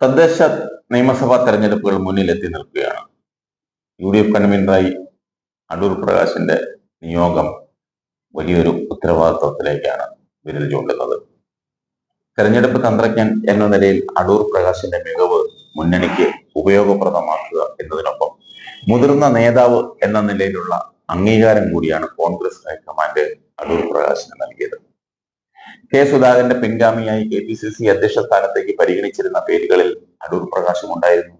തദ്ദേശ നിയമസഭാ തെരഞ്ഞെടുപ്പുകൾ മുന്നിലെത്തി നിൽക്കുകയാണ്. യു ഡി എഫ് കൺവീനറായി അടൂർ പ്രകാശിന്റെ നിയോഗം വലിയൊരു ഉത്തരവാദിത്വത്തിലേക്കാണ് വിരൽ ചൂണ്ടുന്നത്. തെരഞ്ഞെടുപ്പ് തന്ത്രജ്ഞൻ എന്ന നിലയിൽ അടൂർ പ്രകാശിന്റെ മികവ് മുന്നണിക്ക് ഉപയോഗപ്രദമാക്കുക എന്നതിനൊപ്പം മുതിർന്ന നേതാവ് എന്ന നിലയിലുള്ള അംഗീകാരം കൂടിയാണ് കോൺഗ്രസ് ഹൈക്കമാൻഡ് അടൂർ പ്രകാശിന് നൽകിയത്. കെ സുധാകരന്റെ പിൻഗാമിയായി കെ പി സി സി അധ്യക്ഷ സ്ഥാനത്തേക്ക് പരിഗണിച്ചിരുന്ന പേരുകളിൽ അടൂർ പ്രകാശും ഉണ്ടായിരുന്നു.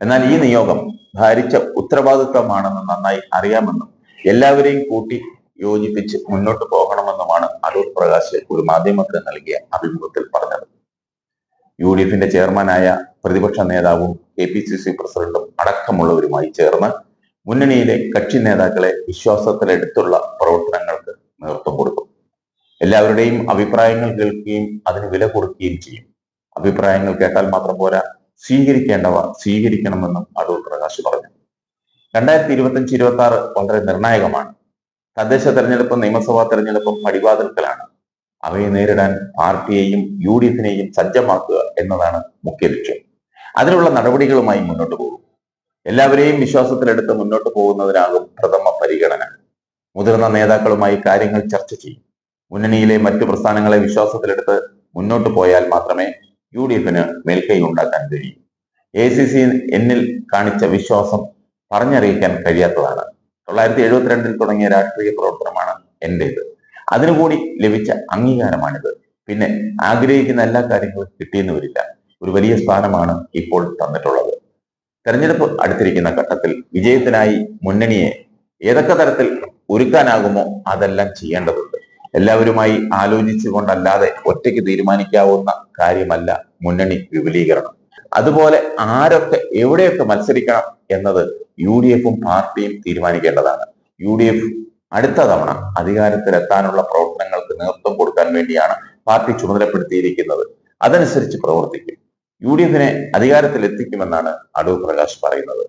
എന്നാൽ ഈ നിയോഗം ഭാരിച്ച ഉത്തരവാദിത്വമാണെന്ന് നന്നായി അറിയാമെന്നും എല്ലാവരെയും കൂട്ടി യോജിപ്പിച്ച് മുന്നോട്ട് പോകണമെന്നുമാണ് അടൂർ പ്രകാശ് ഒരു മാധ്യമത്തിന് നൽകിയ അഭിമുഖത്തിൽ പറഞ്ഞത്. യു ഡി എഫിന്റെ ചെയർമാനായ പ്രതിപക്ഷ നേതാവും കെ പി സി സി പ്രസിഡന്റും അടക്കമുള്ളവരുമായി ചേർന്ന് മുന്നണിയിലെ കക്ഷി നേതാക്കളെ വിശ്വാസത്തിലെടുത്തുള്ള പ്രവർത്തനങ്ങൾ എല്ലാവരുടെയും അഭിപ്രായങ്ങൾ കേൾക്കുകയും അതിന് വില കൊടുക്കുകയും ചെയ്യും. അഭിപ്രായങ്ങൾ കേട്ടാൽ മാത്രം പോരാ സ്വീകരിക്കേണ്ടവ സ്വീകരിക്കണമെന്നും അടൂർ പ്രകാശ് പറഞ്ഞു. രണ്ടായിരത്തി ഇരുപത്തഞ്ച് ഇരുപത്തി ആറ് വളരെ നിർണായകമാണ്. തദ്ദേശ തെരഞ്ഞെടുപ്പും നിയമസഭാ തെരഞ്ഞെടുപ്പും പടിവാതിൽക്കലാണ് അവയെ നേരിടാൻ പാർട്ടിയെയും യു ഡി എഫിനെയും സജ്ജമാക്കുക എന്നതാണ് മുഖ്യ ലക്ഷ്യം. അതിനുള്ള നടപടികളുമായി മുന്നോട്ട് പോകും. എല്ലാവരെയും വിശ്വാസത്തിലെടുത്ത് മുന്നോട്ട് പോകുന്നതിനാകും പ്രഥമ പരിഗണന. മുതിർന്ന നേതാക്കളുമായി കാര്യങ്ങൾ ചർച്ച ചെയ്യും. മുന്നണിയിലെ മറ്റു പ്രസ്ഥാനങ്ങളെ വിശ്വാസത്തിലെടുത്ത് മുന്നോട്ട് പോയാൽ മാത്രമേ യു ഡി എഫിന് മേൽക്കൈ ഉണ്ടാക്കാൻ കഴിയൂ. എ സി സി എന്നിൽ കാണിച്ച വിശ്വാസം പറഞ്ഞറിയിക്കാൻ കഴിയാത്തതാണ്. തൊള്ളായിരത്തി എഴുപത്തിരണ്ടിൽ തുടങ്ങിയ രാഷ്ട്രീയ പ്രവർത്തനമാണ് എന്റേത്. അതിനുകൂടി ലഭിച്ച അംഗീകാരമാണിത്. പിന്നെ ആഗ്രഹിക്കുന്ന എല്ലാ കാര്യങ്ങളും കിട്ടിയെന്ന് വരില്ല. ഒരു വലിയ സ്ഥാനമാണ് ഇപ്പോൾ തന്നിട്ടുള്ളത്. തെരഞ്ഞെടുപ്പ് അടുത്തിരിക്കുന്ന ഘട്ടത്തിൽ വിജയത്തിനായി മുന്നണിയെ ഏതൊക്കെ തരത്തിൽ ഒരുക്കാനാകുമോ അതെല്ലാം ചെയ്യേണ്ടതുണ്ട്. എല്ലാവരുമായി ആലോചിച്ചുകൊണ്ടല്ലാതെ ഒറ്റയ്ക്ക് തീരുമാനിക്കാവുന്ന കാര്യമല്ല മുന്നണി വിപുലീകരണം. അതുപോലെ ആരൊക്കെ എവിടെയൊക്കെ മത്സരിക്കണം എന്നത് യു ഡി എഫും പാർട്ടിയും തീരുമാനിക്കേണ്ടതാണ്. യു ഡി എഫ് അടുത്ത തവണ അധികാരത്തിലെത്താനുള്ള പ്രവർത്തനങ്ങൾക്ക് നേതൃത്വം കൊടുക്കാൻ വേണ്ടിയാണ് പാർട്ടി ചുമതലപ്പെടുത്തിയിരിക്കുന്നത്. അതനുസരിച്ച് പ്രവർത്തിക്കും. യു ഡി എഫിനെ അധികാരത്തിലെത്തിക്കുമെന്നാണ് അടൂർ പ്രകാശ് പറയുന്നത്.